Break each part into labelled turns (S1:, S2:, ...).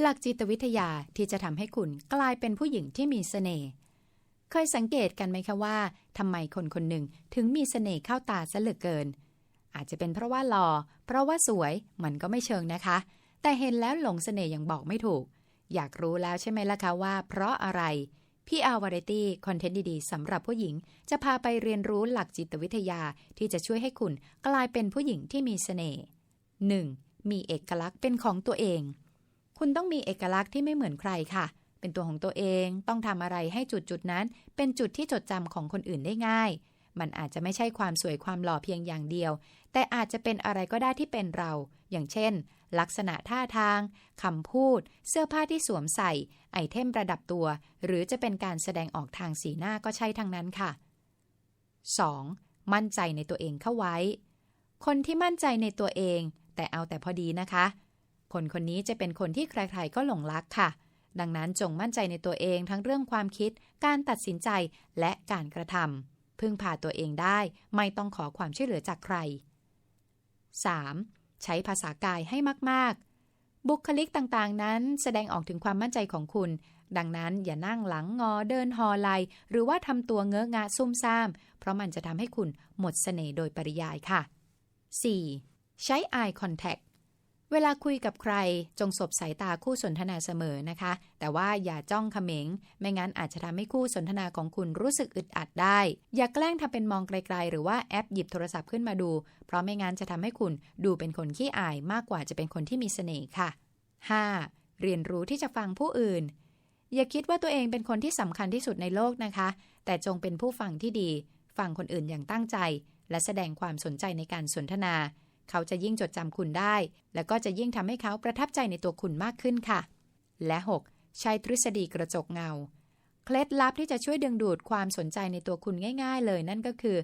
S1: หลักจิตวิทยาที่จะทำให้คุณกลายเป็นผู้หญิงที่มีเสน่ห์เคยสังเกตกันไหมคะว่าทำไมคนคนหนึ่งถึงมีเสน่ห์เข้าตาซะเหลือเกิน อาจจะเป็นเพราะว่าหลอ่อเพราะว่าสวยมันก็ไม่เชิงนะคะ แต่เห็นแล้วหลงเสน่ห์อย่างบอกไม่ถูก อยากรู้แล้วใช่ไหมล่ะคะว่า เพราะอะไรพี่อาวาไรตี้คอนเทนต์ดีๆสำหรับผู้หญิง จะพาไปเรียนรู้หลักจิตวิทยาที่จะช่วยให้คุณกลายเป็นผู้หญิงที่มีเสน่ห์ 1. มีเอกลักษณ์เป็นของตัวเอง คุณต้องมีเอกลักษณ์ที่ไม่เหมือนใครค่ะ เป็นตัวของตัวเอง ต้องทำอะไรให้จุดจุดนั้น เป็นจุดที่จดจำของคนอื่นได้ง่าย มันอาจจะไม่ใช่ความสวยความหล่อเพียงอย่างเดียว แต่อาจจะเป็นอะไรก็ได้ที่เป็นเรา อย่างเช่น ลักษณะท่าทาง คำพูด เสื้อผ้าที่สวมใส่ ไอเทมประดับตัว หรือจะเป็นการแสดงออกทางสีหน้าก็ใช่ทั้งนั้นค่ะ 2. มั่นใจในตัวเองเข้าไว้ คนที่มั่นใจในตัวเอง แต่เอาแต่พอดีนะคะ คนคนนี้จะเป็นคนที่ใครๆก็หลงรักค่ะ ดังนั้นจงมั่นใจในตัวเองทั้งเรื่องความคิด การตัดสินใจและการกระทำพึ่งพาตัวเองได้ไม่ต้องขอความช่วยเหลือจากใคร 3. ใช้ภาษากายให้มากๆ บุคลิกต่างๆ นั้นแสดงออกถึงความมั่นใจของคุณ ดังนั้นอย่านั่งหลังงอเดินหอไหลหรือว่าทำตัวเงอะงะซุ่มซ่าม เพราะมันจะทำให้คุณหมดเสน่ห์โดยปริยายค่ะ 4. ใช้ eye contact เวลาคุยกับใครจงสบสายตาคู่สนทนาเสมอนะคะ แต่ว่าอย่าจ้องเขม็ง ไม่งั้นอาจจะทำให้คู่สนทนาของคุณรู้สึกอึดอัดได้ อย่าแกล้งทำเป็นมองไกลๆ หรือว่าแอปหยิบโทรศัพท์ขึ้นมาดู เพราะไม่งั้นจะทำให้คุณดูเป็นคนขี้อายมากกว่าจะเป็นคนที่มีเสน่ห์ค่ะ 5. เรียนรู้ที่จะฟังผู้อื่น อย่าคิดว่าตัวเองเป็นคนที่สำคัญที่สุดในโลกนะคะ แต่จงเป็นผู้ฟังที่ดี ฟังคนอื่นอย่างตั้งใจ และแสดงความสนใจในการสนทนา เขาจะยิ่งจดจำคุณได้ และก็จะยิ่งทำให้เขาประทับใจในตัวคุณมากขึ้นค่ะ และ 6. ใช้ทฤษฎีกระจกเงา เคล็ดลับที่จะช่วยดึงดูดความสนใจในตัวคุณง่าย ๆ เลยนั่นก็คือ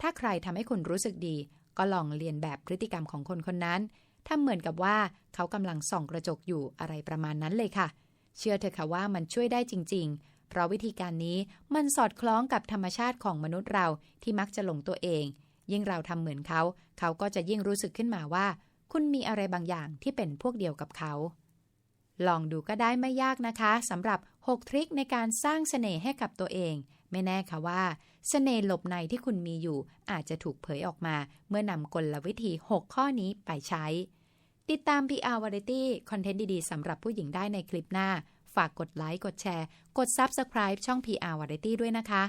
S1: ถ้าใครทำให้คุณรู้สึกดี ก็ลองเรียนแบบพฤติกรรมของคนคนนั้นทำเหมือนกับว่าเขากำลังส่องกระจกอยู่อะไรประมาณนั้นเลยค่ะ เชื่อเถอะค่ะว่ามันช่วยได้จริง ๆ เพราะวิธีการนี้มันสอดคล้องกับธรรมชาติของมนุษย์เราที่มักจะหลงตัวเอง ยิ่งเราทำเหมือนเขา เขาก็จะยิ่งรู้สึกขึ้นมาว่า คุณมีอะไรบางอย่างที่เป็นพวกเดียวกับเขา ลองดูก็ได้ไม่ยากนะคะสำหรับ 6 ทริคในการสร้างเสน่ห์ให้กับตัวเอง ไม่แน่ค่ะว่าเสน่ห์หลบในที่คุณมีอยู่ อาจจะถูกเผยออกมา เมื่อนำกลวิธี 6 ข้อนี้ไปใช้ ติดตาม PR Variety คอนเทนต์ดีๆสำหรับผู้หญิงได้ในคลิปหน้า ฝากกดไลค์กดแชร์ กด Subscribe ช่อง PR Variety ด้วยนะคะ